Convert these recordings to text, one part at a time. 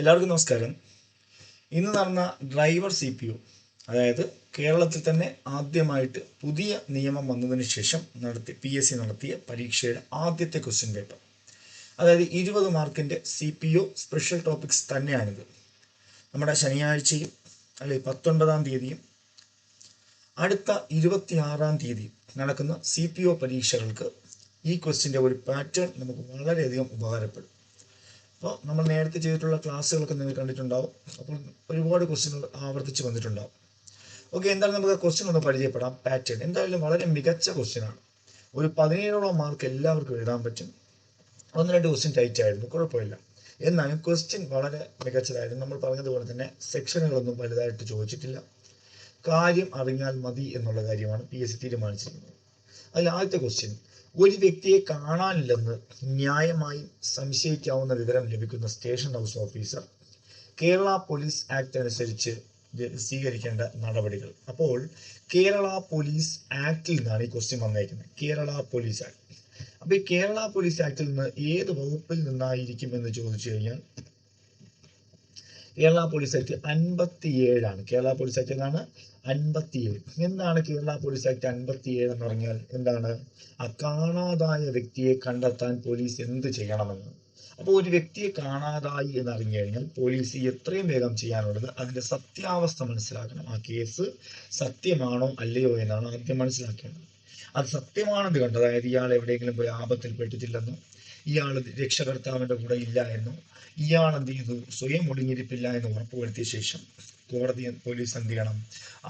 എല്ലാവർക്കും നമസ്കാരം. ഇന്ന് നടന്ന ഡ്രൈവർ സി പി ഒ അതായത് കേരളത്തിൽ തന്നെ ആദ്യമായിട്ട് പുതിയ നിയമം വന്നതിന് ശേഷം നടത്തി പി എസ് സി നടത്തിയ പരീക്ഷയുടെ ആദ്യത്തെ ക്വസ്റ്റ്യൻ പേപ്പർ അതായത് ഇരുപത് മാർക്കിന്റെ C P O special topics തന്നെയാണിത്. നമ്മുടെ ശനിയാഴ്ചയും അല്ലെ പത്തൊൻപതാം തീയതിയും അടുത്ത ഇരുപത്തിയാറാം തീയതി നടക്കുന്ന സി പി ഒ പരീക്ഷകൾക്ക് ഈ ക്വസ്റ്റിന്റെ ഒരു പാറ്റേൺ നമുക്ക് വളരെയധികം ഉപകാരപ്പെടും. അപ്പോൾ നമ്മൾ നേരത്തെ ചെയ്തിട്ടുള്ള ക്ലാസ്സുകളൊക്കെ നിങ്ങൾ കണ്ടിട്ടുണ്ടാവും. അപ്പോൾ ഒരുപാട് ക്വസ്റ്റ്യനുകൾ ആവർത്തിച്ച് വന്നിട്ടുണ്ടാവും. ഓക്കെ എന്തായാലും നമുക്ക് ക്വസ്റ്റ്യൻ ഒന്ന് പരിചയപ്പെടാം. പാറ്റേൺ എന്തായാലും വളരെ മികച്ച ക്വസ്റ്റ്യനാണ് ഒരു പതിനേഴോളം മാർക്ക് എല്ലാവർക്കും എഴുതാൻ പറ്റും. ഒന്ന് രണ്ട് ക്വസ്റ്റ്യൻ ടൈറ്റ് ആയിരുന്നു. കുഴപ്പമില്ല. എന്നാലും ക്വസ്റ്റ്യൻ വളരെ മികച്ചതായിരുന്നു. നമ്മൾ പറഞ്ഞതുപോലെ തന്നെ സെക്ഷനുകളൊന്നും വലുതായിട്ട് ചോദിച്ചിട്ടില്ല. കാര്യം അറിഞ്ഞാൽ മതി എന്നുള്ള കാര്യമാണ് പി എസ് സി തീരുമാനിച്ചിരിക്കുന്നത്. അതിൽ ആദ്യത്തെ ക്വസ്റ്റ്യൻ ഒരു വ്യക്തിയെ കാണാനില്ലെന്ന് ന്യായമായി സംശയിക്കാവുന്ന വിവരം ലഭിക്കുന്ന station house officer Kerala police act അനുസരിച്ച് സ്വീകരിക്കേണ്ട നടപടികൾ. അപ്പോൾ കേരള പോലീസ് ആക്ടിൽ നിന്നാണ് ഈ ക്വസ്റ്റ്യൻ വന്നേക്കുന്നത്. Kerala police act. അപ്പൊ ഈ കേരള പോലീസ് ആക്ടിൽ നിന്ന് ഏത് വകുപ്പിൽ നിന്നായിരിക്കും എന്ന് ചോദിച്ചു കഴിഞ്ഞാൽ കേരള പോലീസ് ആക്ട് അൻപത്തി ഏഴാണ് കേരള പോലീസ് ആക്ട് എന്താണ്? അൻപത്തിയേഴ്. എന്താണ് കേരള പോലീസ് ആക്ട് അൻപത്തിയേഴ് എന്ന് പറഞ്ഞാൽ എന്താണ്? ആ കാണാതായ വ്യക്തിയെ കണ്ടെത്താൻ പോലീസ് എന്ത് ചെയ്യണമെന്ന്. അപ്പോൾ ഒരു വ്യക്തിയെ കാണാതായി എന്ന് അറിഞ്ഞു കഴിഞ്ഞാൽ പോലീസ് എത്രയും വേഗം ചെയ്യാനുള്ളത് അതിന്റെ സത്യാവസ്ഥ മനസ്സിലാക്കണം. ആ കേസ് സത്യമാണോ അല്ലയോ എന്നാണ് ആദ്യം മനസ്സിലാക്കേണ്ടത്. അത് സത്യമാണെന്ന് കണ്ടത് അതായത് ഇയാൾ എവിടെയെങ്കിലും പോയി ആപത്തിൽ പെട്ടിട്ടില്ലെന്നോ ഇയാൾ രക്ഷകർത്താവിന്റെ കൂടെ ഇല്ല എന്നോ ഇയാൾ എന്ത് ചെയ്തു? സ്വയം ഒളിഞ്ഞിരിപ്പില്ല എന്ന് ഉറപ്പുവരുത്തിയ ശേഷം കോടതി പോലീസ് എന്ത് ചെയ്യണം?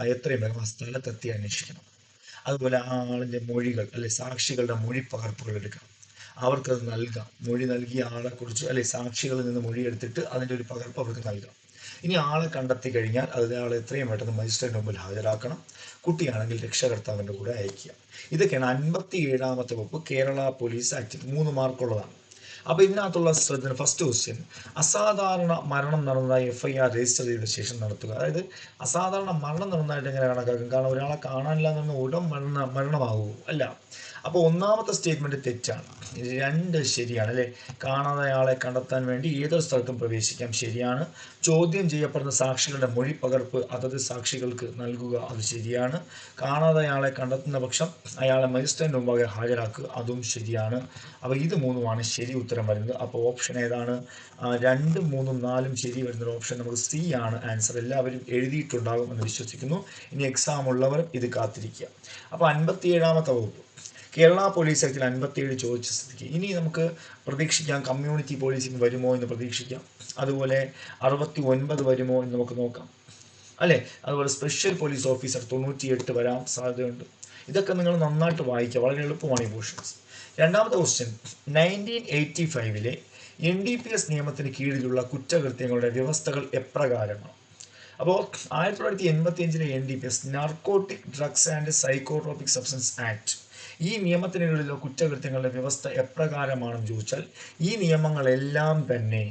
എത്രയും വേഗം ആ സ്ഥലത്തെത്തി അന്വേഷിക്കണം. അതുപോലെ ആ ആളിന്റെ മൊഴികൾ അല്ലെ സാക്ഷികളുടെ മൊഴി പകർപ്പുകൾ എടുക്കണം. അവർക്കത് നൽകാം. മൊഴി നൽകിയ ആളെ കുറിച്ച് അല്ലെ സാക്ഷികളിൽ നിന്ന് മൊഴി എടുത്തിട്ട് അതിന്റെ ഒരു പകർപ്പ് അവർക്ക് നൽകാം. ഇനി ആളെ കണ്ടെത്തി കഴിഞ്ഞാൽ അതിലെ ആളെ എത്രയും പെട്ടെന്ന് മജിസ്ട്രേറ്റിന് മുമ്പിൽ ഹാജരാക്കണം. കുട്ടിയാണെങ്കിൽ രക്ഷകർത്താവിന്റെ കൂടെ അയക്കുക. ഇതൊക്കെയാണ് അൻപത്തി ഏഴാമത്തെ വകുപ്പ് കേരള പോലീസ് ആക്ട് മൂന്ന് മാർക്കുള്ളതാണ്. അപ്പൊ ഇതിനകത്തുള്ള ശ്രദ്ധ ഫസ്റ്റ് ക്വസ്റ്റ്യൻ അസാധാരണ മരണം നടന്നതായി എഫ് ഐ ആർ രജിസ്റ്റർ ചെയ്ത ശേഷം നടത്തുക. അതായത് അസാധാരണ മരണം നടന്നതായിട്ട് എങ്ങനെ കണക്കാക്കും? കാരണം ഒരാളെ കാണാനില്ല എന്ന് ഉടൻ മരണ മരണമാകൂ അല്ല. അപ്പോൾ ഒന്നാമത്തെ സ്റ്റേറ്റ്മെന്റ് തെറ്റാണ്. രണ്ട് ശരിയാണ് അല്ലേ? ആളെ കണ്ടെത്താൻ വേണ്ടി ഏതൊരു സ്ഥലത്തും പ്രവേശിക്കാം ശരിയാണ്. ചോദ്യം ചെയ്യപ്പെടുന്ന സാക്ഷികളുടെ മൊഴി പകർപ്പ് അതത് സാക്ഷികൾക്ക് നൽകുക അത് ശരിയാണ്. കാണാതെ ആളെ കണ്ടെത്തുന്ന പക്ഷം അയാളെ മജിസ്ട്രേറ്റ് മുമ്പാകെ ഹാജരാക്കുക അതും ശരിയാണ്. അപ്പോൾ ഇത് മൂന്നുമാണ് ശരി ഉത്തരം വരുന്നത്. അപ്പോൾ ഓപ്ഷൻ ഏതാണ്? രണ്ടും മൂന്നും നാലും ശരി വരുന്ന ഓപ്ഷൻ നമുക്ക് സി ആണ്. ആൻസർ എല്ലാവരും എഴുതിയിട്ടുണ്ടാകും എന്ന് വിശ്വസിക്കുന്നു. ഇനി എക്സാം ഉള്ളവർ ഇത് കാത്തിരിക്കുക. അപ്പോൾ അൻപത്തി ഏഴാമത്തെ വകുപ്പ്. കേരള പോലീസ് ആക്ടിൽ അൻപത്തിയേഴ് ചോദിച്ച സ്ഥിതിക്ക്. ഇനി നമുക്ക് പ്രതീക്ഷിക്കാം കമ്മ്യൂണിറ്റി പോലീസിംഗ് വരുമോ എന്ന് പ്രതീക്ഷിക്കാം. അതുപോലെ അറുപത്തി ഒൻപത് വരുമോ എന്ന് നമുക്ക് നോക്കാം. അല്ലേ? അതുപോലെ സ്പെഷ്യൽ പോലീസ് ഓഫീസർ തൊണ്ണൂറ്റിയെട്ട് വരാൻ സാധ്യതയുണ്ട്. ഇതൊക്കെ നിങ്ങൾ നന്നായിട്ട് വായിക്കുക വളരെ എളുപ്പമാണ് ഈ പോർഷൻസ് രണ്ടാമത്തെ ക്വസ്റ്റ്യൻ നയന്റീൻ എയ്റ്റി ഫൈവിലെ എൻ ഡി പി എസ് നിയമത്തിന് കീഴിലുള്ള കുറ്റകൃത്യങ്ങളുടെ വ്യവസ്ഥകൾ എപ്രകാരമാണ്? അപ്പോൾ ആയിരത്തി തൊള്ളായിരത്തി എൺപത്തി അഞ്ചിലെ N D P S narcotic drugs and psychotropic substance act ഈ നിയമത്തിനുള്ളിലെ കുറ്റകൃത്യങ്ങളുടെ വ്യവസ്ഥ എപ്രകാരമാണെന്ന് ചോദിച്ചാൽ ഈ നിയമങ്ങളെല്ലാം തന്നെ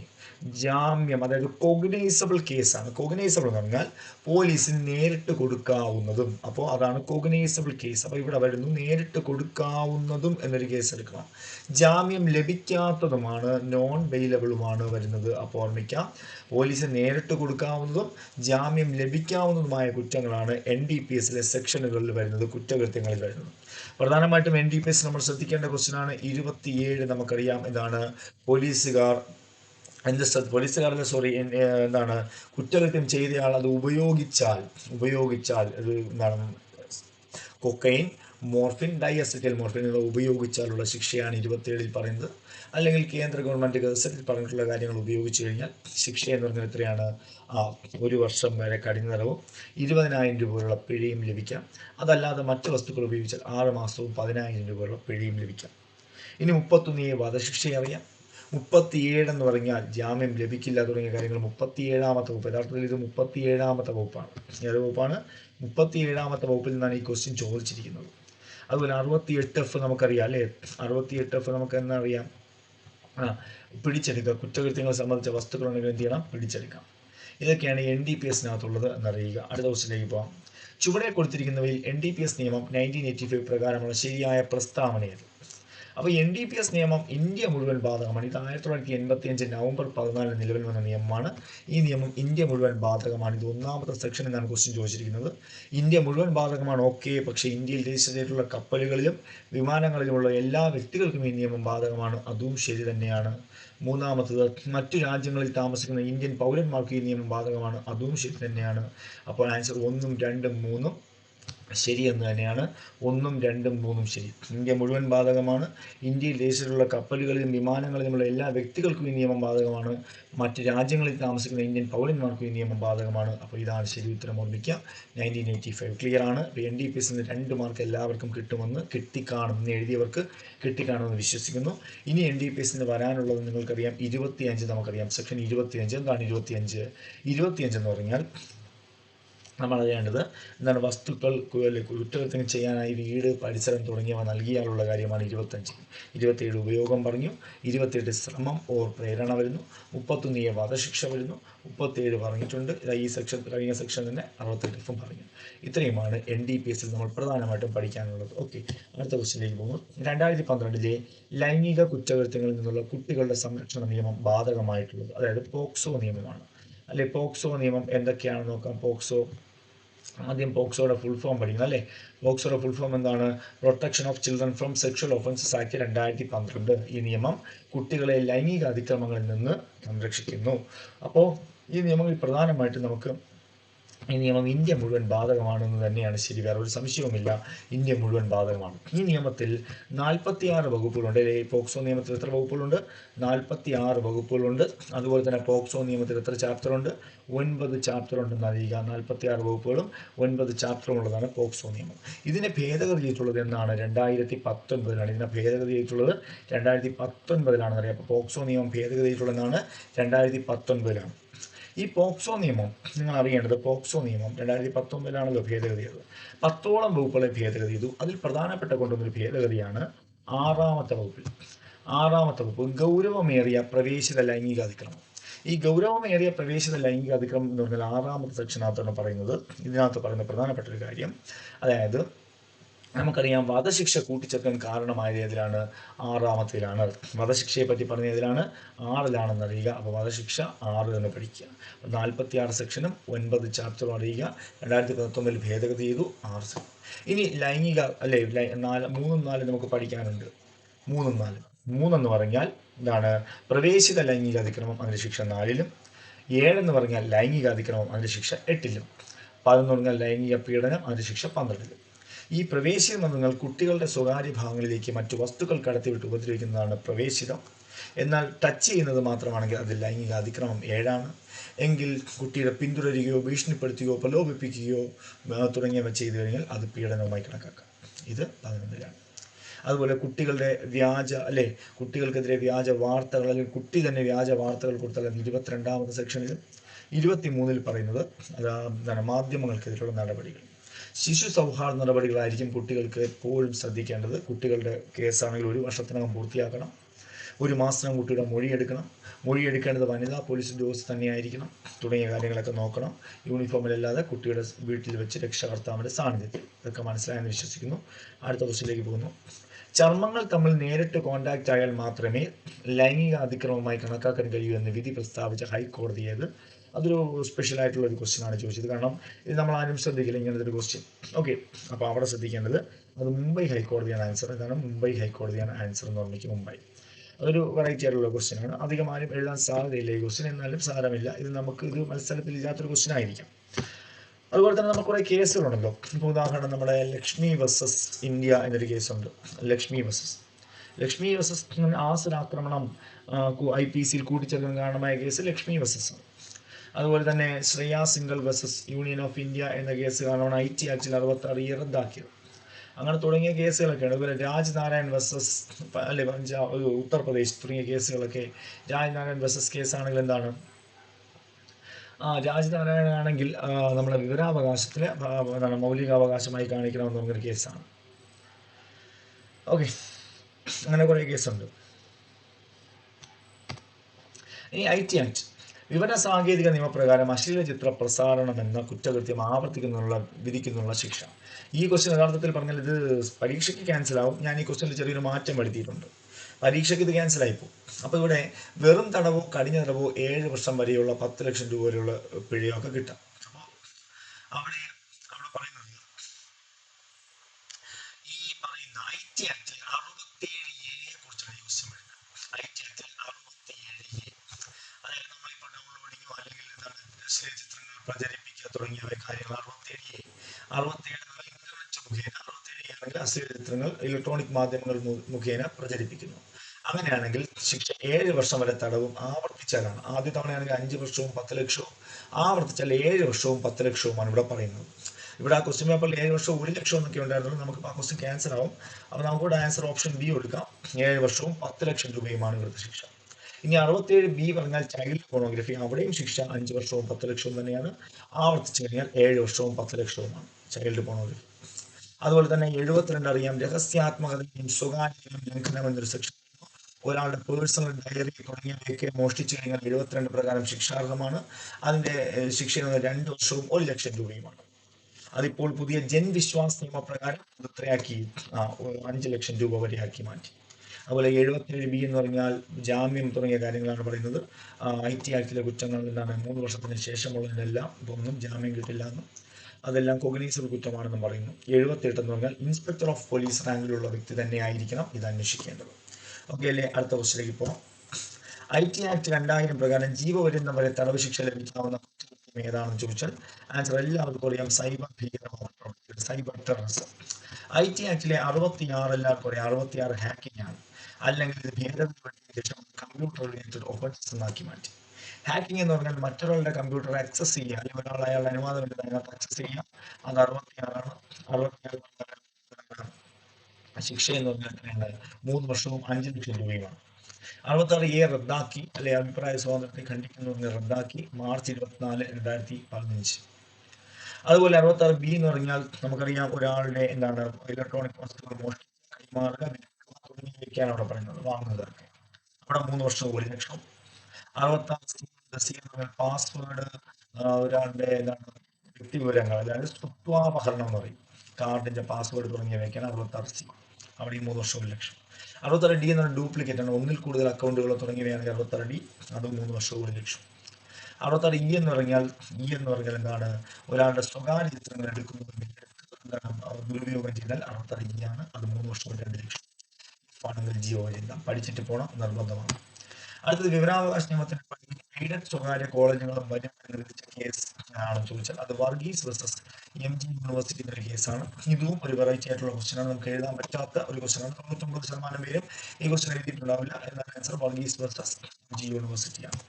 ജാമ്യം അതായത് കോഗ്നൈസബിൾ കേസാണ് കോഗ്നൈസബിൾ എന്ന് പറഞ്ഞാൽ പോലീസിന് നേരിട്ട് കൊടുക്കാവുന്നതും. അപ്പോൾ അതാണ് കോഗ്നൈസബിൾ കേസ് അപ്പോൾ ഇവിടെ വരുന്നു നേരിട്ട് കൊടുക്കാവുന്നതും എന്നൊരു കേസ് എടുക്കണം. ജാമ്യം ലഭിക്കാത്തതുമാണ് നോൺ ബെയിലബിളുമാണ് വരുന്നത്. അപ്പോൾ ഓർമ്മിക്കാം പോലീസിന് നേരിട്ട് കൊടുക്കാവുന്നതും ജാമ്യം ലഭിക്കാവുന്നതുമായ കുറ്റങ്ങളാണ് എൻ ഡി പി എസിലെ സെക്ഷനുകളിൽ വരുന്നത് കുറ്റകൃത്യങ്ങളിൽ വരുന്നത്. പ്രധാനമായിട്ടും എൻ ഡി പി എസ് നമ്മൾ ശ്രദ്ധിക്കേണ്ട ക്വസ്റ്റ്യനാണ് ഇരുപത്തിയേഴ് നമുക്കറിയാം. ഇതാണ് പോലീസുകാർ എന്ത് പോലീസുകാരുടെ സോറി എന്താണ് കുറ്റകൃത്യം ചെയ്തയാൾ അത് ഉപയോഗിച്ചാൽ ഉപയോഗിച്ചാൽ അത് എന്താണ് കൊക്കൈൻ മോർഫിൻ ഡൈഅസറ്റൈൽ മോർഫിൻ എന്നിവ ഉപയോഗിച്ചാലുള്ള ശിക്ഷയാണ് ഇരുപത്തിയേഴിൽ പറയുന്നത്. അല്ലെങ്കിൽ കേന്ദ്ര ഗവൺമെന്റ് ഗസറ്റിൽ പറഞ്ഞിട്ടുള്ള കാര്യങ്ങൾ ഉപയോഗിച്ചു കഴിഞ്ഞാൽ ശിക്ഷ എന്ന് പറഞ്ഞാൽ എത്രയാണ്? ഒരു വർഷം വരെ കഠിന തടവും ഇരുപതിനായിരം രൂപയുള്ള പിഴയും ലഭിക്കാം. അതല്ലാതെ മറ്റു വസ്തുക്കൾ ഉപയോഗിച്ചാൽ ആറ് മാസവും പതിനായിരം രൂപയുള്ള പിഴയും ലഭിക്കാം. ഇനി മുപ്പത്തൊന്നിയെ വധശിക്ഷ അറിയാം. മുപ്പത്തിയേഴ് എന്ന് പറഞ്ഞാൽ ജാമ്യം ലഭിക്കില്ല തുടങ്ങിയ കാര്യങ്ങൾ മുപ്പത്തിയേഴാമത്തെ വകുപ്പ്. യഥാർത്ഥത്തിൽ ഇത് മുപ്പത്തിയേഴാമത്തെ വകുപ്പാണ്. ഏത് വകുപ്പാണ്. മുപ്പത്തിയേഴാമത്തെ വകുപ്പിൽ നിന്നാണ് ഈ ക്വസ്റ്റ്യൻ ചോദിച്ചിരിക്കുന്നത്. അതുപോലെ അറുപത്തിയെട്ട് എഫ് നമുക്കറിയാം അല്ലേ? അറുപത്തിയെട്ട് എഫ് നമുക്ക് എന്നറിയാം ആ പിടിച്ചെടുക്കുക. കുറ്റകൃത്യങ്ങൾ സംബന്ധിച്ച വസ്തുക്കളുണ്ടെങ്കിൽ എന്ത് ചെയ്യണം? പിടിച്ചെടുക്കാം. ഇതൊക്കെയാണ് എൻ ഡി പി എസിനകത്തുള്ളത് എന്നറിയുക. അടുത്ത ദിവസത്തിലേക്ക് പോകാം ചുവടെ കൊടുത്തിരിക്കുന്നവയിൽ എൻ ഡി പി എസ് നിയമം നയന്റീൻ എയ്റ്റി ഫൈവ് പ്രകാരമുള്ള ശരിയായ പ്രസ്താവനയത്. അപ്പോൾ എൻ ഡി പി എസ് നിയമം ഇന്ത്യ മുഴുവൻ ബാധകമാണ്. ഇത് ആയിരത്തി തൊള്ളായിരത്തി എൺപത്തി അഞ്ച് നവംബർ പതിനാലിന് നിലവിൽ വന്ന നിയമമാണ്. ഈ നിയമം ഇന്ത്യ മുഴുവൻ ബാധകമാണ്. ഇത് ഒന്നാമത്തെ സെക്ഷൻ എന്നാണ് ക്വസ്റ്റ്യൻ ചോദിച്ചിരിക്കുന്നത്. ഇന്ത്യ മുഴുവൻ ബാധകമാണ് ഓക്കെ പക്ഷേ ഇന്ത്യയിൽ രജിസ്റ്റർ ചെയ്തിട്ടുള്ള കപ്പലുകളിലും വിമാനങ്ങളിലുമുള്ള എല്ലാ വ്യക്തികൾക്കും ഈ നിയമം ബാധകമാണ്. അതും ശരി തന്നെയാണ്. മൂന്നാമത്തത് മറ്റു രാജ്യങ്ങളിൽ താമസിക്കുന്ന ഇന്ത്യൻ പൗരന്മാർക്ക് ഈ നിയമം ബാധകമാണ്. അതും ശരി തന്നെയാണ്. അപ്പോൾ ആൻസർ ഒന്നും രണ്ടും മൂന്നും. ശരിയെന്ന് തന്നെയാണ് ഒന്നും രണ്ടും മൂന്നും ശരി. ഇന്ത്യ മുഴുവൻ ബാധകമാണ്. ഇന്ത്യയിൽ ദേശത്തിലുള്ള കപ്പലുകളിലും വിമാനങ്ങളിലുമുള്ള എല്ലാ വ്യക്തികൾക്കും ഈ നിയമം ബാധകമാണ്. മറ്റ് രാജ്യങ്ങളിൽ താമസിക്കുന്ന ഇന്ത്യൻ പൗരന്മാർക്കും ഈ നിയമം ബാധകമാണ്. അപ്പോൾ ഇതാണ് ശരി ഉത്തരം ഓർമ്മിക്കുക. നയന്റീൻ എയ്റ്റി ഫൈവ് ക്ലിയർ ആണ്. എൻ ഡി പി എസിന് രണ്ട് മാർക്ക് എല്ലാവർക്കും കിട്ടുമെന്ന് കിട്ടിക്കാണും എന്ന് എഴുതിയവർക്ക് കിട്ടിക്കാണുമെന്ന് വിശ്വസിക്കുന്നു. ഇനി എൻ ഡി പി എസിന് വരാനുള്ളത് നിങ്ങൾക്കറിയാം. ഇരുപത്തിയഞ്ച് നമുക്കറിയാം. സെക്ഷൻ ഇരുപത്തിയഞ്ച് എന്താണ് ഇരുപത്തിയഞ്ച്? ഇരുപത്തിയഞ്ച് എന്ന് പറഞ്ഞാൽ നമ്മൾ അറിയേണ്ടത് എന്താണ് വസ്തുക്കൾ കു- അല്ലെ കുറ്റകൃത്യം ചെയ്യാനായി വീട് പരിസരം തുടങ്ങിയവ നൽകിയാലുള്ള കാര്യമാണ് ഇരുപത്തഞ്ച്. ഇരുപത്തിയേഴ് ഉപയോഗം പറഞ്ഞു ഇരുപത്തിയെട്ട് ശ്രമം ഓർ പ്രേരണ വരുന്നു മുപ്പത്തൊന്നിയെ വധശിക്ഷ വരുന്നു മുപ്പത്തിയേഴ് പറഞ്ഞിട്ടുണ്ട് ഈ സെക്ഷൻ കഴിഞ്ഞ സെക്ഷൻ തന്നെ അറുപത്തെട്ട് പറഞ്ഞു. ഇത്രയുമാണ് എൻ ഡി പി എസിൽ നമ്മൾ പ്രധാനമായിട്ടും പഠിക്കാനുള്ളത്. ഓക്കെ അടുത്ത ക്വസ്റ്റിനിലേക്ക് പോകുന്നു. രണ്ടായിരത്തി പന്ത്രണ്ടിലെ ലൈംഗിക കുറ്റകൃത്യങ്ങളിൽ നിന്നുള്ള കുട്ടികളുടെ സംരക്ഷണ നിയമം ബാധകമായിട്ടുള്ളത്. അതായത് പോക്സോ നിയമമാണ്. അല്ലെ പോക്സോ നിയമം എന്തൊക്കെയാണെന്ന് നോക്കാം. പോക്സോ ആദ്യം പോക്സോയുടെ ഫുൾ ഫോം പഠിക്കണം അല്ലേ? പോക്സോയുടെ ഫുൾ ഫോം എന്താണ്? Protection of children from sexual offences act രണ്ടായിരത്തി പന്ത്രണ്ട് ഈ നിയമം കുട്ടികളെ ലൈംഗിക അതിക്രമങ്ങളിൽ നിന്ന് സംരക്ഷിക്കുന്നു. അപ്പോൾ ഈ നിയമങ്ങളിൽ പ്രധാനമായിട്ടും നമുക്ക് ഈ നിയമം ഇന്ത്യ മുഴുവൻ ബാധകമാണെന്ന് തന്നെയാണ് ശരി. വേറെ ഒരു സംശയവുമില്ല. ഇന്ത്യ മുഴുവൻ ബാധകമാണ്. ഈ നിയമത്തിൽ നാൽപ്പത്തി ആറ് വകുപ്പുകളുണ്ട്. അല്ലെ? പോക്സോ നിയമത്തിൽ എത്ര വകുപ്പുകളുണ്ട്? നാൽപ്പത്തി ആറ് വകുപ്പുകളുണ്ട്. അതുപോലെ തന്നെ പോക്സോ നിയമത്തിൽ എത്ര ചാപ്റ്ററുണ്ട്? ഒൻപത് ചാപ്റ്റർ ഉണ്ടെന്ന് അറിയുക. നാൽപ്പത്തി ആറ് വകുപ്പുകളും ഒൻപത് ചാപ്റ്ററും ഉള്ളതാണ് പോക്സോ നിയമം. ഇതിനെ ഭേദഗതി ചെയ്തിട്ടുള്ളത് എന്നാണ് രണ്ടായിരത്തി പത്തൊൻപതിലാണ് ഇതിനെ ഭേദഗതി ചെയ്തിട്ടുള്ളത് രണ്ടായിരത്തി പത്തൊൻപതിലാണെന്ന് അറിയാം അപ്പോൾ പോക്സോ നിയമം ഭേദഗതി ചെയ്തിട്ടുള്ളതെന്നാണ് രണ്ടായിരത്തി പത്തൊൻപതിലാണ് ഈ പോക്സോ നിയമം നിങ്ങൾ അറിയേണ്ടത് പോക്സോ നിയമം രണ്ടായിരത്തി പത്തൊമ്പതിലാണല്ലോ ഭേദഗതി ചെയ്തത്. പത്തോളം വകുപ്പുകളെ ഭേദഗതി ചെയ്തു. അതിൽ പ്രധാനപ്പെട്ട കൊണ്ടുവന്നൊരു ഭേദഗതിയാണ് ആറാമത്തെ വകുപ്പിൽ. ആറാമത്തെ വകുപ്പ് ഗൗരവമേറിയ പ്രവേശിത ലൈംഗിക അതിക്രമം. ഈ ഗൗരവമേറിയ പ്രവേശിത ലൈംഗിക അതിക്രമം എന്ന് പറഞ്ഞാൽ ആറാമത്തെ സെക്ഷനകത്താണ് പറയുന്നത്. ഇതിനകത്ത് പറയുന്ന പ്രധാനപ്പെട്ട ഒരു കാര്യം അതായത് നമുക്കറിയാം വധശിക്ഷ കൂട്ടിച്ചേർക്കാൻ കാരണമായത് ഏതിലാണ് ആറാമത്തേലാണ്. വധശിക്ഷയെ പറ്റി പറഞ്ഞ ഏതിലാണ് ആറിലാണെന്ന് അറിയുക അപ്പോൾ വധശിക്ഷ ആറ് തന്നെ പഠിക്കുക. നാൽപ്പത്തി ആറ് സെക്ഷനും ഒൻപത് ചാപ്റ്ററും അറിയുക. രണ്ടായിരത്തി പത്തൊമ്പതിൽ ഭേദഗതി ചെയ്തു ആറ് സെക്ഷൻ. ഇനി ലൈംഗിക അല്ലേ നാല് മൂന്നും നാലും നമുക്ക് പഠിക്കാനുണ്ട്. മൂന്നും നാലും. മൂന്നെന്ന് പറഞ്ഞാൽ എന്താണ്? പ്രവേശിത ലൈംഗിക അതിക്രമം അതിന്റെ ശിക്ഷ നാലിലും ഏഴെന്ന് പറഞ്ഞാൽ ലൈംഗിക അതിക്രമം അതിന്റെ ശിക്ഷ എട്ടിലും പതിനൊന്ന് പറഞ്ഞാൽ ലൈംഗിക പീഡനം അതിന്റെ ശിക്ഷ പന്ത്രണ്ടിലും. ഈ പ്രവേശിതം മൃഗങ്ങൾ കുട്ടികളുടെ സ്വകാര്യ ഭാഗങ്ങളിലേക്ക് മറ്റു വസ്തുക്കൾ കടത്തിവിട്ട് ഉപദ്രവിക്കുന്നതാണ് പ്രവേശിതം. എന്നാൽ ടച്ച് ചെയ്യുന്നത് മാത്രമാണെങ്കിൽ അത് ലൈംഗിക അതിക്രമം ഏഴാണ്. എങ്കിൽ കുട്ടിയുടെ പിന്തുടരുകയോ ഭീഷണിപ്പെടുത്തുകയോ പ്രലോഭിപ്പിക്കുകയോ തുടങ്ങിയവ ചെയ്തു കഴിഞ്ഞാൽ അത് പീഡനവുമായി കണക്കാക്കാം. ഇത് പതിനൊന്നിലാണ്. അതുപോലെ കുട്ടികളുടെ വ്യാജ അല്ലെ കുട്ടികൾക്കെതിരെ വ്യാജ വാർത്തകൾ അല്ലെങ്കിൽ കുട്ടി തന്നെ വ്യാജ വാർത്തകൾ കൊടുത്താൽ അത് ഇരുപത്തിരണ്ടാമത്തെ സെക്ഷനിലും ഇരുപത്തി മൂന്നിൽ പറയുന്നത് അത് മാധ്യമങ്ങൾക്കെതിരെയുള്ള നടപടികൾ. ശിശു സൗഹാർദ്ദ നടപടികളായിരിക്കും കുട്ടികൾക്ക് എപ്പോഴും ശ്രദ്ധിക്കേണ്ടത്. കുട്ടികളുടെ കേസാണെങ്കിൽ ഒരു വർഷത്തിനകം പൂർത്തിയാക്കണം. ഒരു മാസത്തിനകം കുട്ടിയുടെ മൊഴിയെടുക്കണം. മൊഴിയെടുക്കേണ്ടത് വനിതാ പോലീസ് ഉദ്യോഗസ്ഥ തന്നെയായിരിക്കണം. തുടങ്ങിയ കാര്യങ്ങളൊക്കെ നോക്കണം. യൂണിഫോമിലല്ലാതെ കുട്ടിയുടെ വീട്ടിൽ വെച്ച് രക്ഷകർത്താവിന്റെ സാന്നിധ്യത്തിൽ. ഇതൊക്കെ മനസ്സിലായെന്ന് വിശ്വസിക്കുന്നു. അടുത്ത ക്വസ്റ്റിലേക്ക് പോകുന്നു. ചർമ്മങ്ങൾ തമ്മിൽ നേരിട്ട് കോണ്ടാക്റ്റ് ആയാൽ മാത്രമേ ലൈംഗിക അതിക്രമമായി കണക്കാക്കാൻ കഴിയൂ എന്ന് വിധി പ്രസ്താവിച്ച ഹൈക്കോടതി ഏത്? അതൊരു സ്പെഷ്യൽ ആയിട്ടുള്ള ഒരു ക്വസ്റ്റ്യൻ ആണ് ചോദിച്ചത്. കാരണം ഇത് നമ്മൾ ആരും ശ്രദ്ധിക്കില്ല ഇങ്ങനത്തെ ഒരു ക്വസ്റ്റ്യൻ ഓക്കെ അപ്പോൾ അവിടെ ശ്രദ്ധിക്കേണ്ടത് അത് മുംബൈ ഹൈക്കോടതിയാണ് ആൻസർ കാരണം മുംബൈ ഹൈക്കോടതിയാണ് ആൻസർ എന്ന് പറഞ്ഞിട്ട് മുംബൈ. അതൊരു വെറൈറ്റി ആയിട്ടുള്ള ക്വസ്റ്റ്യൻ ആണ്. അധികം ആരും എഴുതാൻ സാധ്യതയില്ല ഈ ക്വസ്റ്റ്യൻ എന്നാലും സാരമില്ല. ഇത് നമുക്ക് ഇത് മത്സരത്തിൽ ഇല്ലാത്തൊരു ക്വസ്റ്റ്യൻ ആയിരിക്കാം. അതുപോലെ തന്നെ നമുക്ക് കുറേ കേസുകളുണ്ടല്ലോ ഇപ്പോൾ ഉദാഹരണം നമ്മുടെ ലക്ഷ്മി വസസ് ഇന്ത്യ എന്നൊരു കേസുണ്ട് ലക്ഷ്മി വസസ് ലക്ഷ്മി വസസ് ആസുരാക്രമണം ഐ പി സിയിൽ കൂട്ടിച്ചേർക്കാൻ കാരണമായ കേസ് ലക്ഷ്മി വസസ് അതുപോലെ തന്നെ Shreya Singhal versus union of India എന്ന കേസ് കാരണമാണ് ഐ ടി ആക്ടിൽ അറുപത്തി ആറ് റദ്ദാക്കിയത് അങ്ങനെ തുടങ്ങിയ കേസുകളൊക്കെയാണ്. അതുപോലെ രാജ്നാരായൺ വേഴ്സസ് അല്ലെ പഞ്ചാബ് ഉത്തർപ്രദേശ് തുടങ്ങിയ കേസുകളൊക്കെ രാജ്നാരായൺ വേഴ്സസ് കേസാണെങ്കിൽ എന്താണ്? ആ രാജ്നാരായണ ആണെങ്കിൽ നമ്മുടെ വിവരാവകാശത്തിലെ എന്താണ് മൗലികാവകാശമായി കാണിക്കണമെന്ന് പറഞ്ഞൊരു കേസാണ്. ഓക്കെ. അങ്ങനെ കുറേ കേസുണ്ട്. ഈ ഐ ടി ആക്ട്. വിവര സാങ്കേതിക നിയമപ്രകാരം അശ്ലീല ചിത്ര പ്രസാരണം എന്ന കുറ്റകൃത്യം ആവർത്തിക്കുന്നതിനുള്ള വിധിക്കുന്നതിനുള്ള ശിക്ഷ. ഈ ക്വസ്റ്റ്യൻ യഥാർത്ഥത്തിൽ പറഞ്ഞാൽ ഇത് പരീക്ഷയ്ക്ക് ക്യാൻസൽ ആവും. ഞാൻ ഈ ക്വസ്റ്റ്യനിൽ ചെറിയൊരു മാറ്റം വരുത്തിയിട്ടുണ്ട്. പരീക്ഷയ്ക്ക് ഇത് ക്യാൻസൽ ആയിപ്പോ അപ്പോൾ ഇവിടെ വെറും തടവോ കടിഞ്ഞ തടവോ ഏഴ് വർഷം വരെയുള്ള പത്ത് ലക്ഷം രൂപ വരെയുള്ള പിഴയൊക്കെ കിട്ടാം. അപ്പോൾ അവിടെ പറയുന്നത് ഈ പറയുന്ന ഐ ടി ആക്ടിൽ അറുപത്തിയേഴ് എയെ കുറിച്ചാണ് ക്വസ്റ്റ്യൻ വരുന്നത് ഐ ടി ആക്ടിൽ അറുപത്തിയേഴ് എ അതായത് നമ്മളിപ്പോൾ ഡൗൺലോഡിങ്ങോ അല്ലെങ്കിൽ എന്താണ് അശ്ലീല ചിത്രങ്ങൾ പ്രചരിപ്പിക്കുക തുടങ്ങിയ കാര്യങ്ങൾ അറുപത്തിയേഴ് എ അറുപത്തിയേഴ് ഇന്റർനെറ്റ് മുഖേന അറുപത്തിയേഴ് ആണെങ്കിൽ ഇലക്ട്രോണിക് മാധ്യമങ്ങൾ മുഖേന പ്രചരിപ്പിക്കുന്നു. അങ്ങനെയാണെങ്കിൽ ശിക്ഷ ഏഴ് വർഷം വരെ തടവും ആവർത്തിച്ചാലാണ്. ആദ്യ തവണയാണെങ്കിൽ അഞ്ച് വർഷവും പത്ത് ലക്ഷവും ആവർത്തിച്ചാൽ ഏഴ് വർഷവും പത്ത് ലക്ഷവുമാണ് ഇവിടെ പറയുന്നത്. ഇവിടെ ആ ക്വസ്റ്റ്യൻ പേപ്പറിൽ ഏഴ് വർഷവും ഒരു ലക്ഷവും എന്നൊക്കെ ഉണ്ടായിരുന്നു നമുക്ക് ആ ക്വസ്റ്റ്യൻ ക്യാൻസൽ ആവും. അപ്പോൾ നമുക്കിവിടെ ആൻസർ ഓപ്ഷൻ ബി കൊടുക്കാം. ഏഴ് വർഷവും പത്ത് ലക്ഷം രൂപയുമാണ് ഇവിടുത്തെ ശിക്ഷ. ഇനി അറുപത്തിയേഴ് ബി പറഞ്ഞാൽ ചൈൽഡ് ഫോണോഗ്രഫി അവിടെയും ശിക്ഷ അഞ്ച് വർഷവും പത്ത് ലക്ഷവും തന്നെയാണ്. ആവർത്തിച്ചു കഴിഞ്ഞാൽ ഏഴ് വർഷവും പത്ത് ലക്ഷവുമാണ്. ചൈൽഡ് പോണോളി അതുപോലെ തന്നെ എഴുപത്തിരണ്ട് അറിയാം രഹസ്യാത്മകതയും സ്വകാര്യതയും ലംഘനം എന്നൊരു സെക്ഷൻ ഒരാളുടെ പേഴ്സണൽ ഡയറി തുടങ്ങിയവയൊക്കെ മോഷ്ടിച്ചു കഴിഞ്ഞാൽ എഴുപത്തിരണ്ട് പ്രകാരം ശിക്ഷാർഹമാണ്. അതിന്റെ ശിക്ഷ രണ്ടു വർഷവും ഒരു ലക്ഷം രൂപയുമാണ്. അതിപ്പോൾ പുതിയ ജൻവിശ്വാസ നിയമപ്രകാരം അത് അഞ്ച് ലക്ഷം രൂപ വരെയാക്കി മാറ്റി. അതുപോലെ എഴുപത്തിയേഴ് ബി എന്ന് പറഞ്ഞാൽ ജാമ്യം തുടങ്ങിയ കാര്യങ്ങളാണ് പറയുന്നത്. ഐ ടി ആക്ടിലെ കുറ്റങ്ങൾ നിന്നാണ് മൂന്ന് വർഷത്തിന് ശേഷമുള്ളതിനെല്ലാം ഒന്നും ജാമ്യം കിട്ടില്ല എന്നും അതെല്ലാം കൊഗ്നീസബിൾ കുറ്റമാണെന്നും പറയുന്നു. എഴുപത്തെട്ട് എന്ന് പറഞ്ഞാൽ ഇൻസ്പെക്ടർ ഓഫ് പോലീസ് റാങ്കിലുള്ള വ്യക്തി തന്നെ ആയിരിക്കണം ഇത് അന്വേഷിക്കേണ്ടത്. ഓക്കെ അല്ലേ? അടുത്ത ക്വസ്റ്റിലേക്ക് പോകാം. ഐ ടി ആക്ട് രണ്ടായിരം പ്രകാരം ജീവപര്യന്തം വരെ തടവ് ശിക്ഷ ലഭിക്കാവുന്ന ഏതാണെന്ന് ചോദിച്ചാൽ ആൻസർ എല്ലാവർക്കും അറിയാം. സൈബർ പ്രവർത്തനം സൈബർ ടെററിസം ഐ ടി ആക്ടിലെ അറുപത്തിയാറ് എല്ലാവർക്കും അറിയാം അറുപത്തിയാറ് ഹാക്കിംഗ് ആണ്. അല്ലെങ്കിൽ വരുത്തിയ ശേഷം കമ്പ്യൂട്ടർ റിലേറ്റഡ് ഒഫൻസസ് എന്നാക്കി മാറ്റി. ഹാക്കിംഗ് എന്ന് പറഞ്ഞാൽ മറ്റൊരാളുടെ കമ്പ്യൂട്ടർ ആക്സസ് ചെയ്യുക. അല്ലെങ്കിൽ ഒരാൾ അയാളുടെ അനുവാദമില്ലാതെ അതിനകത്ത് ആക്സസ് ചെയ്യുക. അത് അറുപത്തിയാറാണ്. അറുപത്തിയാറ് ശിക്ഷ എന്ന് പറഞ്ഞാൽ മൂന്ന് വർഷവും അഞ്ച് ലക്ഷം രൂപയുമാണ്. അറുപത്താറ് എ റദ്ദാക്കി അല്ലെ അഭിപ്രായ സ്വാതന്ത്ര്യത്തെ ഖണ്ഡിക്കുന്നു റദ്ദാക്കി മാർച്ച് ഇരുപത്തിനാല് രണ്ടായിരത്തി പതിനഞ്ച്. അതുപോലെ അറുപത്താറ് ബി എന്ന് പറഞ്ഞാൽ നമുക്കറിയാം ഒരാളുടെ എന്താണ് ഇലക്ട്രോണിക് വസ്തുക്കൾ മോഷ്ടിക്കുക കൈമാറുക തുടങ്ങിയവയൊക്കെയാണ് അവിടെ പറയുന്നത് വാങ്ങുന്നതൊക്കെ. അവിടെ മൂന്ന് വർഷം ഒരു ലക്ഷം അറുപത്താറ് പാസ്വേഡ് ഒരാളുടെ എന്താണ് വ്യക്തി വിവരങ്ങൾ അതായത് സ്വത്വാപഹരണം എന്ന് പറയും. കാർഡിന്റെ പാസ്വേഡ് തുടങ്ങിയവയ്ക്കാണ് അറുപത്താറ് സി. അവിടെ ഈ മൂന്ന് വർഷം ഒരു ലക്ഷം. അറുപത്താറ് ഡി എന്ന് ഡ്യൂപ്ലിക്കേറ്റ് ആണ്. ഒന്നിൽ കൂടുതൽ അക്കൗണ്ടുകൾ തുടങ്ങിയവയാണെങ്കിൽ അറുപത്താറ് ഡി അത് മൂന്ന് വർഷം ഒരു ലക്ഷം. അറുപത്താറ് ഇ എന്ന് പറഞ്ഞാൽ ഇ എന്ന് പറഞ്ഞാൽ എന്താണ് ഒരാളുടെ സ്വകാര്യ ചിത്രങ്ങൾ അവർ ദുരുപയോഗം ചെയ്താൽ അറുപത്താറ് ഇ ആണ് അത് മൂന്ന് വർഷം രണ്ട് ലക്ഷം. ആണെങ്കിൽ ജിയോ ചിന്ത പഠിച്ചിട്ട് പോകണം നിർബന്ധമാണ്. അടുത്തത് വിവരാവകാശ നിയമത്തിന് എയ്ഡഡ് സ്വകാര്യ കോളേജുകളും വരും എന്ന് കേസ് ആണ് ചോദിച്ചാൽ അത് Varghese versus M G university എന്നൊരു കേസാണ് ഇതും ഒരു വെറൈറ്റി ആയിട്ടുള്ള ആണ്. നമുക്ക് എഴുതാൻ പറ്റാത്ത ഒരു ക്വസ്റ്റൻ ആണ്. തൊണ്ണൂറ്റൊമ്പത് ശതമാനം പേരും ഈ ക്വസ്റ്റൻ എഴുതിയിട്ടുണ്ടാവില്ല. എന്നാൽ answer Varghese versus M G യൂണിവേഴ്സിറ്റിയാണ്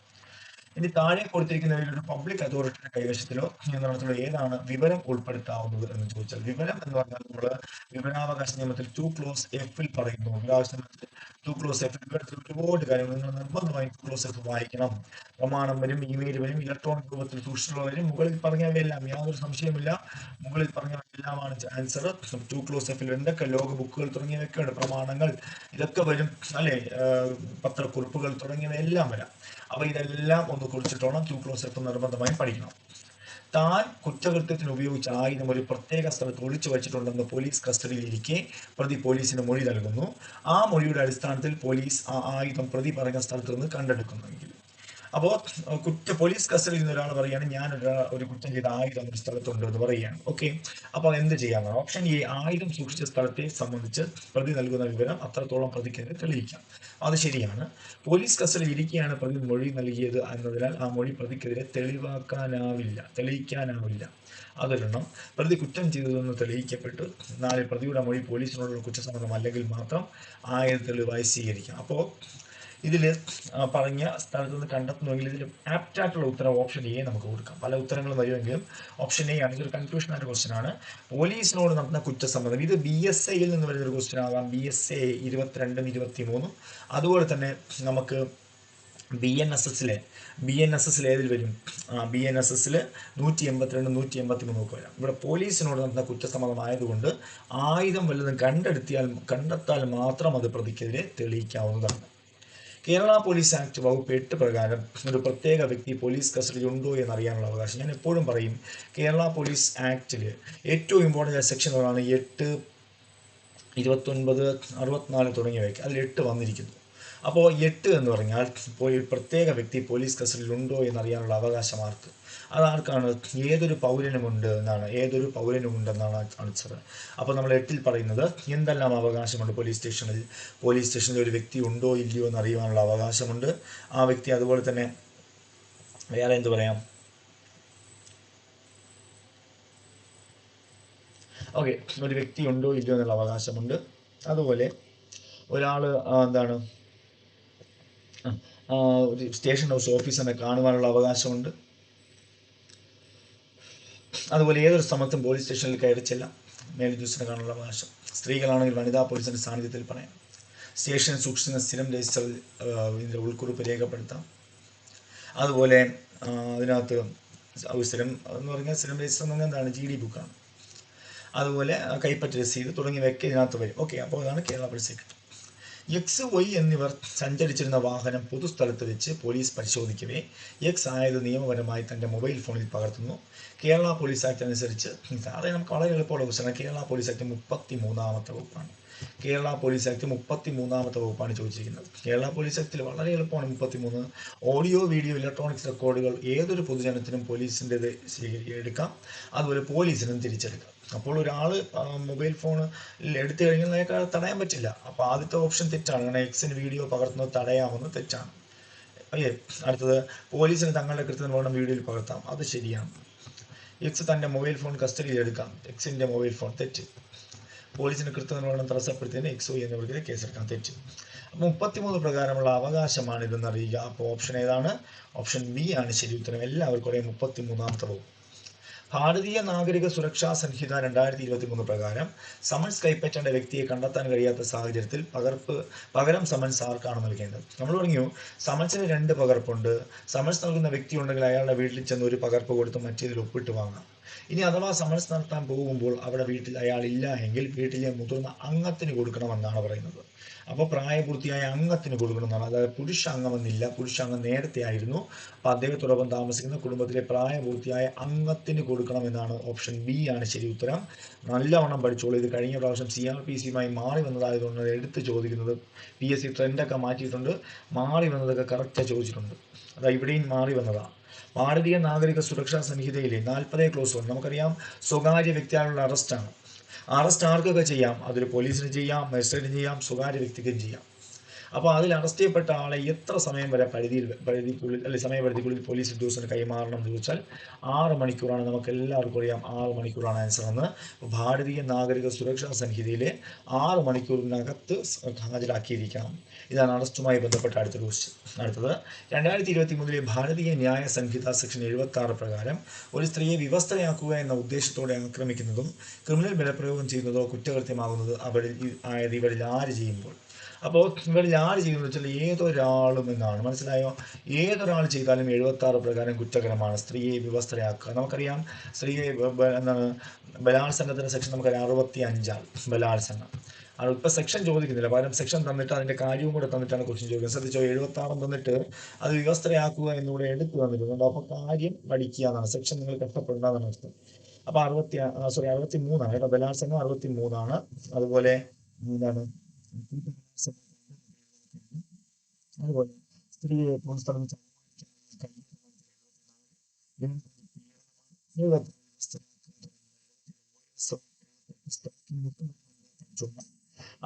ഇനി താഴെ കൊടുത്തിരിക്കുന്ന ഒരു പബ്ലിക് അതോറിറ്റിയുടെ കൈവശത്തിലോ നിയന്ത്രണത്തിലോ ഏതാണ് വിവരം ഉൾപ്പെടുത്താവുന്നത് എന്ന് ചോദിച്ചാൽ വിവരം എന്ന് പറഞ്ഞാൽ നമ്മൾ വിവരാവകാശ നിയമത്തിൽ ടു ക്ലോസ് എഫിൽ പറയുന്നു വിവരാവകാശ നിയമത്തിൽ ടു ക്ലോസ് എഫിൽ വിവരത്തിൽ ഒരുപാട് കാര്യങ്ങൾ നിങ്ങൾ നിർബന്ധമായും ടു ക്ലോസ് എഫ് വായിക്കണം. പ്രമാണം വരും ഇമെയിൽ വരും ഇലക്ട്രോണിക് രൂപത്തിൽ സൂക്ഷിച്ചുള്ള വരും. മുകളിൽ പറഞ്ഞവയെല്ലാം യാതൊരു സംശയമില്ല മുകളിൽ പറഞ്ഞവയെല്ലാമാണ് ആൻസർ ടു ക്ലോസ് എഫിൽ എന്തൊക്കെ ലോക ബുക്കുകൾ തുടങ്ങിയവയൊക്കെ ഉണ്ട് പ്രമാണങ്ങൾ. ഇതൊക്കെ വരും അല്ലെ? പത്രക്കുറിപ്പുകൾ തുടങ്ങിയവയെല്ലാം വരാം. അപ്പൊ ഇതെല്ലാം ഒന്ന് കുറിച്ചിട്ടോണം ടു ക്ലോസ് എഫ് നിർബന്ധമായും പഠിക്കണം. താൻ കുറ്റകൃത്യത്തിന് ഉപയോഗിച്ച ആയുധം ഒരു പ്രത്യേക സ്ഥലത്ത് ഒളിച്ചു വച്ചിട്ടുണ്ടെന്ന് പോലീസ് കസ്റ്റഡിയിൽ ഇരിക്കെ പ്രതി പോലീസിന് മൊഴി നൽകുന്നു. ആ മൊഴിയുടെ അടിസ്ഥാനത്തിൽ പോലീസ് ആ ആയുധം പ്രതി പറഞ്ഞ സ്ഥലത്ത് നിന്ന് കണ്ടെടുക്കുന്നെങ്കിൽ അപ്പോൾ കുറ്റ പോലീസ് കസ്റ്റഡിയിൽ നിന്ന് ഒരാൾ പറയുകയാണ് ഞാൻ ഒരാൾ ഒരു കുറ്റം ചെയ്ത ആയുധം ഒരു സ്ഥലത്തുണ്ട് എന്ന് പറയുകയാണ്. ഓക്കെ? അപ്പോൾ എന്ത് ചെയ്യാനാണ് ഓപ്ഷൻ എ ആയുധം സൂക്ഷിച്ച സ്ഥലത്തെ സംബന്ധിച്ച് പ്രതി നൽകുന്ന വിവരം അത്രത്തോളം പ്രതിക്കെതിരെ തെളിയിക്കാം. അത് ശരിയാണ്. പോലീസ് കസ്റ്റഡിയിൽ ഇരിക്കുകയാണ് പ്രതി മൊഴി നൽകിയത് എന്നതിനാൽ ആ മൊഴി പ്രതിക്കെതിരെ തെളിവാക്കാനാവില്ല തെളിയിക്കാനാവില്ല. അതൊരെണ്ണം പ്രതി കുറ്റം ചെയ്തതെന്ന് തെളിയിക്കപ്പെട്ടു നാല് പ്രതിയുടെ മൊഴി പോലീസിനോടുള്ള കുറ്റസമ്മതം അല്ലെങ്കിൽ മാത്രം ആയത് തെളിവായി സ്വീകരിക്കാം. അപ്പോൾ ഇതിൽ പറഞ്ഞ സ്ഥലത്ത് നിന്ന് കണ്ടെത്തുന്നുവെങ്കിൽ ഇതിൽ ആപ്റ്റ് ആയിട്ടുള്ള ഉത്തരം ഓപ്ഷൻ എ നമുക്ക് കൊടുക്കാം. പല ഉത്തരങ്ങളും വരുമെങ്കിലും ഓപ്ഷൻ എ ആണെങ്കിൽ ഒരു കൺക്ലൂഷൻ ആയിട്ട് ക്വസ്റ്റൻ ആണ്. പോലീസിനോട് നടത്തുന്ന കുറ്റസമ്മതം. ഇത് ബി എസ് ഐയിൽ നിന്ന് വരുന്ന ഒരു ക്വസ്റ്റൻ ആവാം. ബി എസ് എ ഇരുപത്തിരണ്ടും ഇരുപത്തി മൂന്നും അതുപോലെ തന്നെ നമുക്ക് ബി എൻ എസ് എസിലെ ബി എൻ എസ് എസിൽ ഏതിൽ വരും? ബി എൻ എസ് എസിൽ നൂറ്റി എൺപത്തിരണ്ട് നൂറ്റി എൺപത്തി മൂന്ന് ഒക്കെ വരാം. ഇവിടെ പോലീസിനോട് നടന്ന കുറ്റസമ്മതമായതുകൊണ്ട് ആയുധം വല്ലതും കണ്ടെടുത്തിയാൽ കണ്ടെത്താൽ മാത്രം അത് പ്രതിക്കെതിരെ തെളിയിക്കാവുന്നതാണ്. കേരള പോലീസ് ആക്ട് വകുപ്പ് എട്ട് പ്രകാരം ഒരു പ്രത്യേക വ്യക്തി പോലീസ് കസ്റ്റഡിയിൽ ഉണ്ടോ എന്ന് അറിയാനുള്ള അവകാശം. ഞാൻ എപ്പോഴും പറയും കേരള പോലീസ് ആക്ടിൽ ഏറ്റവും ഇമ്പോർട്ടന്റ് സെക്ഷനുകളാണ് എട്ട് ഇരുപത്തൊൻപത് അറുപത്തിനാല് തുടങ്ങിയവയ്ക്ക് അതിൽ എട്ട് വന്നിരിക്കുന്നു. അപ്പോൾ എട്ട് എന്ന് പറഞ്ഞാൽ പ്രത്യേക വ്യക്തി പോലീസ് കസ്റ്റഡിയിൽ ഉണ്ടോ എന്നറിയാനുള്ള അവകാശം ആർക്ക്? അതാർക്കാണ്? ഏതൊരു പൗരനുമുണ്ട് എന്നാണ് ഏതൊരു പൗരനുമുണ്ടെന്നാണ് ആൻസർ അപ്പോൾ നമ്മൾ എട്ടിൽ പറയുന്നത് എന്തെല്ലാം അവകാശമുണ്ട് പോലീസ് സ്റ്റേഷനിൽ? പോലീസ് സ്റ്റേഷനിൽ ഒരു വ്യക്തി ഉണ്ടോ ഇല്ലയോ എന്ന് അറിയുവാനുള്ള അവകാശമുണ്ട്. ആ വ്യക്തി അതുപോലെ തന്നെ വേറെ എന്ത് പറയാം? ഓക്കെ ഒരു വ്യക്തി ഉണ്ടോ ഇല്ലയോ എന്നുള്ള അവകാശമുണ്ട്. അതുപോലെ ഒരാൾ എന്താണ്? ഒരു സ്റ്റേഷൻ ഹൗസ് ഓഫീസറിനെ കാണുവാനുള്ള അവകാശമുണ്ട്. അതുപോലെ ഏതൊരു സമത്തും പോലീസ് സ്റ്റേഷനിൽ കയറി ചെല്ലാം. മേൽജ്യൂസിനെ കാണാനുള്ള അവകാശം. സ്ത്രീകളാണെങ്കിൽ വനിതാ പോലീസിന്റെ സാന്നിധ്യത്തിൽ പറയാം. സ്റ്റേഷനിൽ സൂക്ഷിക്കുന്ന സ്ഥിരം രജിസ്റ്ററിൽ ഇതിന്റെ ഉൾക്കുറിപ്പ് രേഖപ്പെടുത്താം. അതുപോലെ അതിനകത്ത് സ്ഥിരം എന്ന് പറഞ്ഞാൽ സ്ഥിരം രജിസ്റ്റർ എന്ന് പറഞ്ഞാൽ എന്താണ്? ജി ഡി ബുക്കാണ് അതുപോലെ കൈപ്പറ്റ രസീത് തുടങ്ങിയവയൊക്കെ ഇതിനകത്ത് വരും. ഓക്കെ അപ്പോൾ അതാണ് കേരള സെക്രട്ടറി എക്സ് വൈ എന്നിവർ സഞ്ചരിച്ചിരുന്ന വാഹനം പൊതുസ്ഥലത്ത് വെച്ച് പോലീസ് പരിശോധിക്കവേ. എക്സ് ആയത് നിയമപരമായി തന്റെ മൊബൈൽ ഫോണിൽ പകർത്തുന്നു. കേരള പോലീസ് ആക്ട് അനുസരിച്ച് സാറേ നമുക്ക് വളരെ എളുപ്പമുള്ള ക്വസ്റ്റനാണ് കേരള പോലീസ് ആക്ട് മുപ്പത്തി മൂന്നാമത്തെ വകുപ്പാണ്. കേരള പോലീസ് ആക്ട് മുപ്പത്തി മൂന്നാമത്തെ വകുപ്പാണ് ചോദിച്ചിരിക്കുന്നത്. കേരള പോലീസ് ആക്ടിൽ വളരെ എളുപ്പമാണ് മുപ്പത്തി മൂന്ന് ഓഡിയോ വീഡിയോ ഇലക്ട്രോണിക്സ് റെക്കോർഡുകൾ ഏതൊരു പൊതുജനത്തിനും പോലീസിന്റെത് എടുക്കാം. അതുപോലെ പോലീസിനും തിരിച്ചെടുക്കാം. അപ്പോൾ ഒരാൾ മൊബൈൽ ഫോൺ എടുത്തു കഴിഞ്ഞാൽ തടയാൻ പറ്റില്ല. അപ്പോൾ ആദ്യത്തെ ഓപ്ഷൻ തെറ്റാണ്. കാരണം എക്സിന് വീഡിയോ പകർത്തുന്നത് തടയാമെന്ന് തെറ്റാണ്. അല്ലേ? അടുത്തത് പോലീസിന് തങ്ങളുടെ കൃത്യം വേണം വീഡിയോയിൽ പകർത്താം. അത് ശരിയാണ്. എക്സ് തന്റെ മൊബൈൽ ഫോൺ കസ്റ്റഡിയിൽ എടുക്കാം. എക്സിന്റെ മൊബൈൽ ഫോൺ തെറ്റ്. പോലീസിന് കൃത്യനിർവഹണം തടസ്സപ്പെടുത്തിയതിന് എക്സ് ഒ എന്നിവർക്കെതിരെ കേസെടുക്കാൻ തെറ്റ്. അപ്പോൾ മുപ്പത്തിമൂന്ന് പ്രകാരമുള്ള അവകാശമാണ് ഇതെന്ന് അറിയുക. അപ്പോൾ ഓപ്ഷൻ ഏതാണ്? ഓപ്ഷൻ ബി ആണ്. ശരി ഉത്തരം. എല്ലാവർക്കും ഒരേ മുപ്പത്തി മൂന്നാമത്തെ വകുപ്പ്. ഭാരതീയ നാഗരിക സുരക്ഷാ സംഹിത രണ്ടായിരത്തി ഇരുപത്തി മൂന്ന് പ്രകാരം സമൻസ് കൈപ്പറ്റേണ്ട വ്യക്തിയെ കണ്ടെത്താൻ കഴിയാത്ത സാഹചര്യത്തിൽ പകർപ്പ് പകരം സമൻസ് ആർക്കാണ് നൽകേണ്ടത്? നമ്മൾ പറഞ്ഞു സമൻസിന് രണ്ട് പകർപ്പുണ്ട്. സമൻസ് നൽകുന്ന വ്യക്തി ഉണ്ടെങ്കിൽ അയാളുടെ വീട്ടിൽ ചെന്ന് ഒരു പകർപ്പ് കൊടുത്ത് മറ്റേതിൽ ഒപ്പിട്ട് വാങ്ങാം. ഇനി അഥവാ സമരസ് നടത്താൻ പോകുമ്പോൾ അവിടെ വീട്ടിൽ അയാൾ ഇല്ല എങ്കിൽ വീട്ടിലെ മുതിർന്ന അംഗത്തിന് കൊടുക്കണമെന്നാണ് പറയുന്നത്. അപ്പോൾ പ്രായപൂർത്തിയായ അംഗത്തിന് കൊടുക്കണമെന്നാണ്. അതായത് പുരുഷ അംഗമെന്നില്ല പുരുഷ അംഗം നേരത്തെ ആയിരുന്നു. അപ്പോൾ അദ്ദേഹത്തോടൊപ്പം താമസിക്കുന്ന കുടുംബത്തിലെ പ്രായപൂർത്തിയായ അംഗത്തിന് കൊടുക്കണമെന്നാണ് ഓപ്ഷൻ ബി ആണ് ശരി ഉത്തരം. നല്ലവണ്ണം പഠിച്ചോളൂ. ഇത് കഴിഞ്ഞ പ്രാവശ്യം സി ആർ പി സിയുമായി മാറി വന്നതായതുകൊണ്ട് എടുത്ത് ചോദിക്കുന്നത് പി എസ് സി ട്രെൻഡൊക്കെ മാറ്റിയിട്ടുണ്ട്. മാറി വന്നതൊക്കെ കറക്റ്റായി ചോദിച്ചിട്ടുണ്ട്. അതാ ഇവിടെയും മാറി വന്നതാണ് ഭാരതീയ നാഗരിക സുരക്ഷാ സംഹിതയിലെ നാൽപ്പതേ ക്ലോസ് വൺ നമുക്കറിയാം സ്വകാര്യ വ്യക്തികളുടെ അറസ്റ്റാണ് അറസ്റ്റ് ആർക്കൊക്കെ ചെയ്യാം? അതൊരു പോലീസിന് ചെയ്യാം മജിസ്ട്രേറ്റിന് ചെയ്യാം സ്വകാര്യ വ്യക്തിക്കും ചെയ്യാം. അപ്പോൾ അതിൽ അറസ്റ്റ് ചെയ്യപ്പെട്ട ആളെ എത്ര സമയം വരെ പരിധിയിൽ പരിധിക്കുള്ളിൽ അല്ലെങ്കിൽ സമയപരിധിക്കുള്ളിൽ പോലീസ് ഉദ്യോഗസ്ഥന് കൈമാറണം എന്ന് ചോദിച്ചാൽ ആറ് മണിക്കൂറാണ്. നമുക്ക് എല്ലാവർക്കും അറിയാം ആറ് മണിക്കൂറാണ് ആൻസർ എന്ന്. ഭാരതീയ നാഗരിക സുരക്ഷാ സംഹിതയിലെ ആറ് മണിക്കൂറിനകത്ത് ഹാജരാക്കിയിരിക്കണം. ഇതാണ് അറസ്റ്റുമായി ബന്ധപ്പെട്ട അടുത്ത ക്വസ്റ്റ്യൻ അടുത്തത്. രണ്ടായിരത്തി ഇരുപത്തി മൂന്നിലെ ഭാരതീയ ന്യായ സംഹിത സെക്ഷൻ എഴുപത്തി ആറ് പ്രകാരം ഒരു സ്ത്രീയെ വിവസ്ത്രയാക്കുക എന്ന ഉദ്ദേശത്തോടെ ആക്രമിക്കുന്നതും ക്രിമിനൽ ബലപ്രയോഗം ചെയ്യുന്നതോ കുറ്റകൃത്യമാകുന്നത് അവരിൽ ആയത് ഇവരിൽ ആര് ചെയ്യുമ്പോൾ അപ്പോൾ ഇവരിൽ ആര് ചെയ്യുന്നത് വെച്ചാൽ ഏതൊരാളും എന്നാണ്. മനസ്സിലായോ? ഏതൊരാൾ ചെയ്താലും എഴുപത്തി ആറ് പ്രകാരം കുറ്റകരമാണ്. സ്ത്രീയെ വിവസ്ത്രയാക്കുക. നമുക്കറിയാം സ്ത്രീയെ എന്താണ് ബലാത്സംഗത്തിന്റെ സെക്ഷൻ നമുക്കറിയാം അറുപത്തി അഞ്ചാണ് ബലാത്സംഗം. ആണ് ഇപ്പം സെക്ഷൻ ചോദിക്കുന്നില്ല. പകരം സെക്ഷൻ തന്നിട്ട് അതിന്റെ കാര്യവും കൂടെ തന്നിട്ടാണ് ക്വസ്റ്റ്യൻ ചോദിക്കുന്നത്. ശ്രദ്ധിച്ചോ? എഴുപത്തി ആറും തന്നിട്ട് അത് വ്യവസ്ഥയാക്കുക എന്നുകൂടെ എടുത്തു തന്നിട്ടുണ്ട്. അപ്പോൾ കാര്യം പഠിക്കുക എന്നാണ്. സെക്ഷൻ നിങ്ങൾ കഷ്ടപ്പെടേണ്ടതാണ് അർത്ഥം. അപ്പോൾ അറുപത്തി സോറി അറുപത്തി മൂന്നാണ് കേട്ടോ. ബലാത്സംഗം അറുപത്തി മൂന്നാണ് അതുപോലെ എന്താണ് അതുപോലെ സ്ത്രീയെ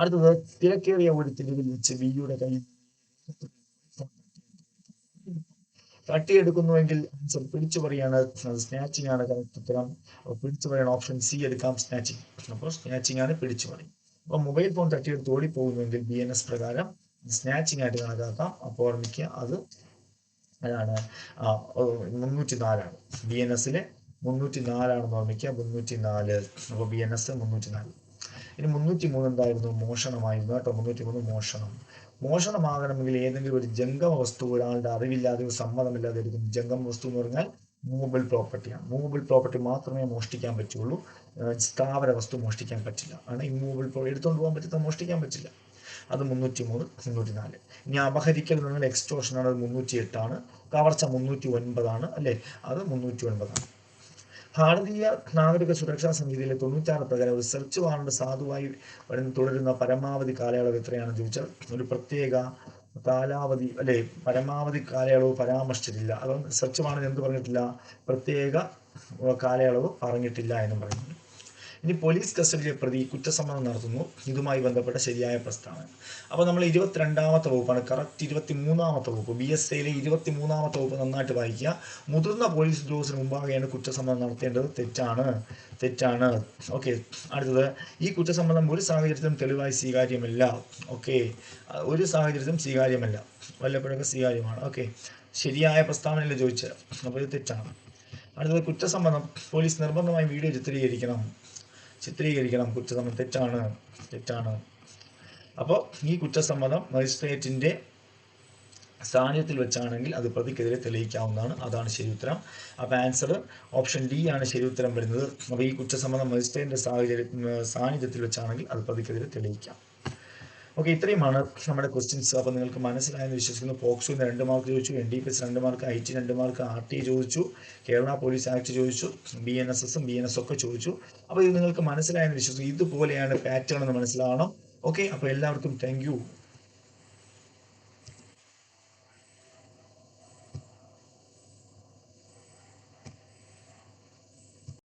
അടുത്തത് തിരക്കേറിയ ഒരു തെരുവിൽ വെച്ച് വിയുടെ കയ്യിൽ തട്ടിയെടുക്കുന്നുവെങ്കിൽ ആൻസർ പിടിച്ചു പറയാണ്. സ്നാച്ചിങ് ആണ് കറക്റ്റ് ഉത്തരം പിടിച്ചു പറയണം. ഓപ്ഷൻ സി എടുക്കാം. സ്നാച്ചിങ് അപ്പോൾ സ്നാച്ചിങ് ആണ് പിടിച്ചു പറയും. അപ്പൊ മൊബൈൽ ഫോൺ തട്ടിയെടുത്ത് ഓടിപ്പോകുന്നുവെങ്കിൽ ബി എൻ എസ് പ്രകാരം സ്നാച്ചിങ് ആയിട്ട് കണക്കാക്കാം. അപ്പോൾ ഓർമ്മിക്കുക അത് അതാണ് മുന്നൂറ്റി നാലാണ് ബി എൻ എസിലെ മുന്നൂറ്റി നാലാണെന്ന് ഓർമ്മിക്കുക. മുന്നൂറ്റി നാല് അപ്പോൾ ബി എൻ എസ് മുന്നൂറ്റി നാല് ഇനി മുന്നൂറ്റി മൂന്ന് എന്തായിരുന്നു? മോഷണമായിരുന്നു കേട്ടോ മുന്നൂറ്റി മൂന്ന് മോഷണം. മോഷണമാകണമെങ്കിൽ ഏതെങ്കിലും ഒരു ജംഗമ വസ്തു ഒരാളുടെ അറിവില്ലാതെയോ സമ്മതമില്ലാതെ എടുക്കുന്നു ജംഗമ വസ്തു എന്ന് പറഞ്ഞാൽ മൂവബിൾ പ്രോപ്പർട്ടിയാണ് മൂവബിൾ പ്രോപ്പർട്ടി മാത്രമേ മോഷ്ടിക്കാൻ പറ്റുള്ളൂ. സ്ഥാപന വസ്തു മോഷ്ടിക്കാൻ പറ്റില്ല. ആണ് ഇമ്മൂവബിൾ എടുത്തുകൊണ്ട് പോകാൻ പറ്റുന്ന മോഷ്ടിക്കാൻ പറ്റില്ല. അത് മുന്നൂറ്റി മൂന്ന് മുന്നൂറ്റി നാല് ഇനി അപഹരിക്കൽ എന്ന് പറഞ്ഞാൽ ആണ് അത് മുന്നൂറ്റി എട്ടാണ് കവർച്ച മുന്നൂറ്റി ഒൻപതാണ് അല്ലേ? അത് മുന്നൂറ്റി ഒൻപതാണ് ഭാരതീയ നാഗരിക സുരക്ഷാ സംഹിതയിലെ തൊണ്ണൂറ്റാറ് പ്രകാരം ഒരു സെർച്ച് വാറണ്ട് സാധുവായി തുടരുന്ന പരമാവധി കാലയളവ് എത്രയാണെന്ന് ചോദിച്ചാൽ ഒരു പ്രത്യേക കാലാവധി അല്ലെ? പരമാവധി കാലയളവ് പരാമർശിച്ചിട്ടില്ല. അതുകൊണ്ട് സെർച്ച് വാറണ്ട് എന്ത് പറഞ്ഞിട്ടില്ല? പ്രത്യേക കാലയളവ് പറഞ്ഞിട്ടില്ല എന്നും പറയുന്നു. ഇനി പോലീസ് കസ്റ്റഡിയിൽ പ്രതി കുറ്റസമ്മതം നടത്തുന്നു. ഇതുമായി ബന്ധപ്പെട്ട ശരിയായ പ്രസ്താവന. അപ്പോൾ നമ്മൾ ഇരുപത്തിരണ്ടാമത്തെ വകുപ്പാണ്. കറക്റ്റ് ഇരുപത്തി മൂന്നാമത്തെ വകുപ്പ്. ബി എസ് എയിലെ ഇരുപത്തി മൂന്നാമത്തെ വകുപ്പ് നന്നായിട്ട് വായിക്കുക. മുതിർന്ന പോലീസ് ഉദ്യോഗസ്ഥന് മുമ്പാകെയാണ് കുറ്റസമ്മതം നടത്തേണ്ടത്. തെറ്റാണ്. തെറ്റാണ്. ഓക്കെ അടുത്തത്. ഈ കുറ്റസമ്മതം ഒരു സാഹചര്യത്തിലും തെളിവായി സ്വീകാര്യമല്ല. ഓക്കെ ഒരു സാഹചര്യത്തിലും സ്വീകാര്യമല്ല. വല്ലപ്പോഴൊക്കെ സ്വീകാര്യമാണ്. ഓക്കെ ശരിയായ പ്രസ്താവനയല്ല ചോദിച്ചത്? അപ്പോൾ ഇത് തെറ്റാണ്. അടുത്തത് കുറ്റസമ്മതം. പോലീസ് നിർബന്ധമായും വീഡിയോ ചിത്രീകരിക്കണം. ചിത്രീകരിക്കണം. കുറ്റസമ്മതം തെറ്റാണ്. തെറ്റാണ്. അപ്പോൾ ഈ കുറ്റസമ്മതം മജിസ്ട്രേറ്റിന്റെ സാന്നിധ്യത്തിൽ വെച്ചാണെങ്കിൽ അത് പ്രതിക്കെതിരെ തെളിയിക്കാവുന്നതാണ്. അതാണ് ശരി ഉത്തരം അപ്പോൾ ആൻസർ ഓപ്ഷൻ ഡി ആണ് ശരി ഉത്തരം വരുന്നത്. അപ്പോൾ ഈ കുറ്റസമ്മതം മജിസ്ട്രേറ്റിന്റെ സാഹചര്യ സാന്നിധ്യത്തിൽ വെച്ചാണെങ്കിൽ അത് പ്രതിക്കെതിരെ തെളിയിക്കാം. ഓക്കെ ഇത്രയുമാണ് നമ്മുടെ ക്വസ്റ്റ്യൻസ് അപ്പോൾ നിങ്ങൾക്ക് മനസ്സിലായെന്ന് വിശ്വസിക്കുന്നു. പോക്സോന്ന് രണ്ട് മാർക്ക് ചോദിച്ചു എൻ ഡി പി എസ് രണ്ട് മാർക്ക് ഐ ടി രണ്ട് മാർക്ക് ആർ ടി ചോദിച്ചു കേരള പോലീസ് ആക്ട് ചോദിച്ചു ബി എൻ എസ് എസും ബി എൻ എസ് ഒക്കെ ചോദിച്ചു. അപ്പോൾ ഇത് നിങ്ങൾക്ക് മനസ്സിലായെന്ന് വിശ്വസിക്കുന്നു. ഇതുപോലെയാണ് പാറ്റേൺ എന്ന് മനസ്സിലാവണം. ഓക്കെ അപ്പോൾ എല്ലാവർക്കും താങ്ക്